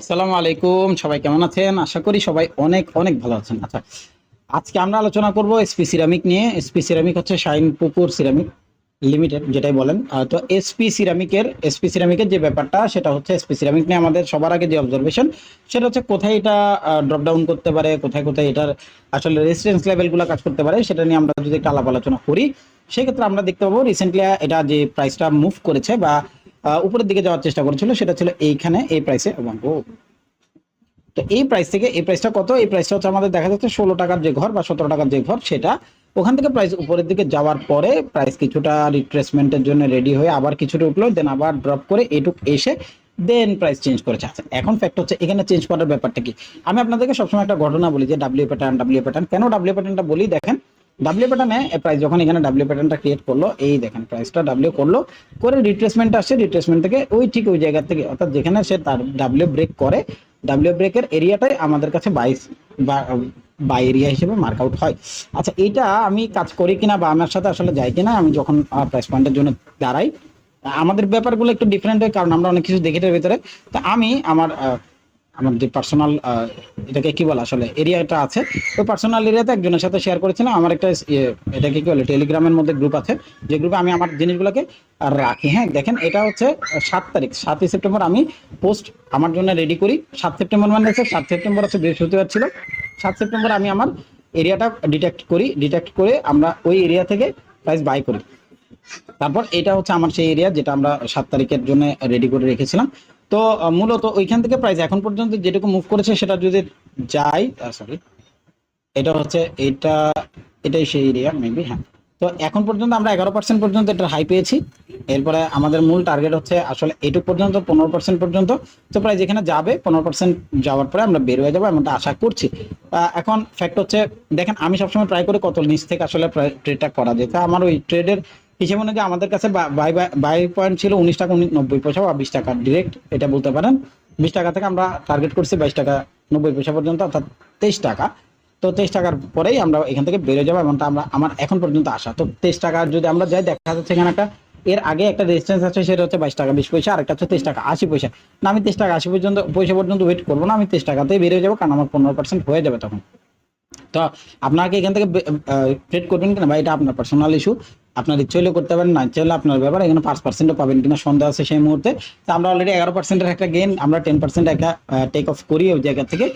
আসসালামু আলাইকুম, সবাই কেমন আছেন? আশা করি সবাই অনেক অনেক ভালো আছেন। আচ্ছা আজকে আমরা আলোচনা করব এসপি সিরামিক নিয়ে। এসপি সিরামিক হচ্ছে শাইন পুকুর সিরামিক লিমিটেড যেটাই বলেন। তো এসপি সিরামিকের এসপি সিরামিকের যে ব্যাপারটা, সেটা হচ্ছে এসপি সিরামিক নিয়ে আমাদের সবার আগে যে অবজারভেশন সেটা হচ্ছে কোথায় এটা ড্রপ ডাউন করতে পারে, কোথায় কোথায় এটার আসলে রেসিডেন্স লেভেলগুলো কাজ করতে পারে, সেটা নিয়ে আমরা যদি একটা আলাপ আলোচনা করি, সেক্ষেত্রে আমরা দেখতে পাবো রিসেন্টলি এটা যে প্রাইসটা মুভ করেছে বা উপরের দিকে যাওয়ার চেষ্টা করেছিল, সেটা ছিল এইখানে, এই প্রাইসে এবং ও। তো এই প্রাইস থেকে, এই প্রাইসটা কত? এই প্রাইসটা হচ্ছে আমাদের দেখা যাচ্ছে ষোলো টাকার যে ঘর বা সতেরো টাকার যে ঘর, সেটা ওখান থেকে প্রাইস উপরের দিকে যাওয়ার পরে প্রাইস কিছুটা রিট্রেসমেন্টের জন্য রেডি হয়ে আবার কিছুটা উঠল দেন আবার ড্রপ করে এটুক এসে দেন প্রাইস চেঞ্জ করেছে। আচ্ছা এখন ফ্যাক্ট হচ্ছে এখানে চেঞ্জ করার ব্যাপারটা কি? আমি আপনাদেরকে সবসময় একটা ঘটনা বলি যে ডাব্লিউ প্যাটার্ন ডাব্লিউ প্যাটার্ন কেন ডাব্লিউ প্যাটার্নটা বলি? দেখেন ডাব্লিউ প্যাটার্নে প্রাইস যখন এখানে ডাব্লিউ প্যাটার্নটা ক্রিয়েট করল, এই দেখেন প্রাইসটা ডাব্লিউ করল, করে রিট্রেসমেন্ট আসছে রিট্রেসমেন্ট থেকে ওই ঠিক ওই জায়গা থেকে, অর্থাৎ যেখানে সে তার ডাব্লিউ ব্রেক করে ডাব্লিউ ব্রেকের এরিয়াটাই আমাদের কাছে বাইশ বা বাই এরিয়া হিসেবে মার্ক আউট হয়। আচ্ছা এইটা আমি কাজ করি কিনা বা আমার সাথে আসলে যাই কিনা, আমি যখন প্রাইস পয়েন্টের জন্য দাঁড়াই, আমাদের ব্যাপারগুলো একটু ডিফারেন্ট হয়, কারণ আমরা অনেক কিছু দেখি এটার ভিতরে। তা আমি আমার আমার যে পার্সোনাল এটাকে কি বলে আসলে এরিয়াটা আছে। তো পার্সোনাল এরিয়াতে একজনের সাথে শেয়ার করেছিলাম। আমার একটা ইয়ে, এটাকে কি বলে টেলিগ্রামের মধ্যে গ্রুপ আছে। যে গ্রুপে আমি আমার জিনিসগুলোকে রাখি। হ্যাঁ দেখেন এটা হচ্ছে সাত তারিখ সাতই সেপ্টেম্বর আমি পোস্ট আমার জন্য রেডি করি। সাত সেপ্টেম্বর মানে হচ্ছে সাত সেপ্টেম্বর হচ্ছে বৃহস্পতিবার ছিল। সাত সেপ্টেম্বর আমি আমার এরিয়াটা ডিটেক্ট করি। ডিটেক্ট করে আমরা ওই এরিয়া থেকে প্রাইস বাই করি। তারপর এটা হচ্ছে আমার সেই এরিয়া যেটা আমরা সাত তারিখের জন্য রেডি করে রেখেছিলাম। তো মূলত ওইখান থেকে প্রাইস এখন পর্যন্ত যেটুকু মুভ করেছে সেটা যদি যাই সরি এটা হচ্ছে, এটা, এটাই সেই এরিয়া মেবি হ্যাঁ। তো এখন পর্যন্ত আমরা এগারো পার্সেন্ট পর্যন্ত এটা হাই পেয়েছি। এরপরে আমাদের মূল টার্গেট হচ্ছে আসলে এটুক পর্যন্ত, পনেরো পার্সেন্ট পর্যন্ত। তো প্রায় যেখানে যাবে, পনেরো পার্সেন্ট যাওয়ার পরে আমরা বের হয়ে যাব এমনটা আশা করছি। এখন ফ্যাক্ট হচ্ছে, দেখেন, আমি সবসময় ট্রাই করি কত নিচ থেকে আসলে ট্রেডটা করা যায়। তা আমার ওই ট্রেডের হিসেবে অনুযায়ী আমাদের কাছে বাই বাই পয়েন্ট ছিল উনিশ টাকা নব্বই পয়সা বা বিশ টাকা ডিরেক্ট এটা বলতে পারেন। বিশ টাকা থেকে আমরা টার্গেট করছি বাইশ টাকা, নব্বই পয়সা পর্যন্ত, অর্থাৎ তেইশ টাকা। তো তেইশ টাকার পরেই আমরা এখান থেকে বেরোয় যাব এমনটা আমরা, আমার এখন পর্যন্ত আসা। তো তেইশ টাকা যদি আমরা যাই, দেখা যাচ্ছে এখানে একটা, এর আগে একটা রেজিস্ট্যান্স আছে, সেটা হচ্ছে বাইশ টাকা, বিশ পয়সা, আর একটা হচ্ছে তেইশ টাকা, আশি পয়সা। না, আমি তেইশ টাকা, আশি পর্যন্ত, পয়সা পর্যন্ত ওয়েট করব না, আমি তেইশ টাকাতেই বেরিয়ে যাব, কারণ আমার পনেরো পার্সেন্ট হয়ে যাবে তখন। তো আপনাকে এখান থেকে ট্রেড করবেন কিনা? বা এটা আপনার পার্সোনাল ইস্যু আপনার ইচ্ছে হলেও করতে পারেন, না ইচ্ছে হলে আপনার ব্যাপার এখানে পাঁচ পার্সেন্টও পাবেন কিনা সন্দেহ আছে সেই মুহূর্তে। তো আমরা অলরেডি এগারো পার্সেন্টের একটা গেন আমরা টেন পার্সেন্ট একটা টেক অফ করি ওই জায়গা থেকে।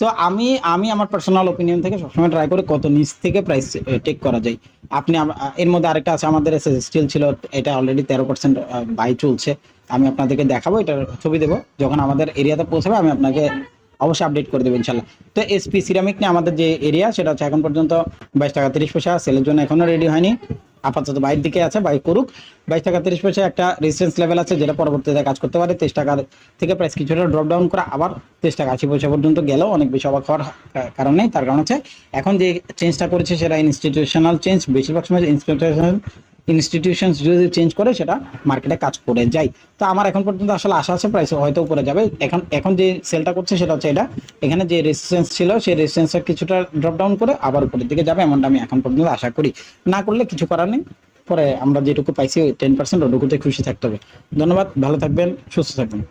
তো আমি আমি আমার পার্সোনাল ওপিনিয়ন থেকে সবসময় ট্রাই করি কত নিচ থেকে প্রাইস টেক করা যায়। আপনি এর মধ্যে আরেকটা আছে, আমাদের স্টিল ছিল, এটা অলরেডি তেরো পার্সেন্ট বাই চলছে। আমি আপনাদেরকে দেখাবো, এটার ছবি দেবো। যখন আমাদের এরিয়াতে পৌঁছাবে, আমি আপনাকে অবশ্যই আপডেট করে দেবেন ইনশাল্লাহ। তো এসপি সিরামিক নিয়ে আমাদের যে এরিয়া সেটা হচ্ছে এখন পর্যন্ত বাইশ টাকা তিরিশ পয়সা সেলের জন্য এখনও রেডি হয়নি। আপাতত বাইর দিকে আছে বাই করুক। বাইশ টাকা তিরিশ পয়সা একটা রেজিস্ট্যান্স লেভেল আছে, যেটা পরবর্তীতে কাজ করতে পারে। তেইশ টাকা থেকে প্রাইস কিছুটা ড্রপ ডাউন করে আবার তেইশ টাকা আশি পয়সা পর্যন্ত গেলেও অনেক বেশি অবাক হওয়ার কারণ তার কারণ হচ্ছে, এখন যে চেঞ্জটা করেছে, সেটা ইনস্টিটিউশনাল চেঞ্জ বেশিরভাগ সময় ইনস্টিটিউশনাল ইনস্টিটিউশন যদি চেঞ্জ করে, সেটা মার্কেটে কাজ করে যায়। তো আমার এখন পর্যন্ত আসলে আশা আছে প্রাইস হয়তো উপরে যাবে। এখন এখন যে সেলটা করছে, সেটা হচ্ছে এটা। এখানে যে রেসিস্টেন্স ছিল, সেই রেসিস্টেন্সটা কিছুটা ড্রপ ডাউন করে আবার উপরের দিকে যাবে, এমনটা আমি এখন পর্যন্ত আশা করি। না করলে কিছু করার নেই। পরে আমরা যেটুকু পাইছি টেন পার্সেন্ট ওটুকুতে খুশি থাকতে হবে। ধন্যবাদ, ভালো থাকবেন, সুস্থ থাকবেন।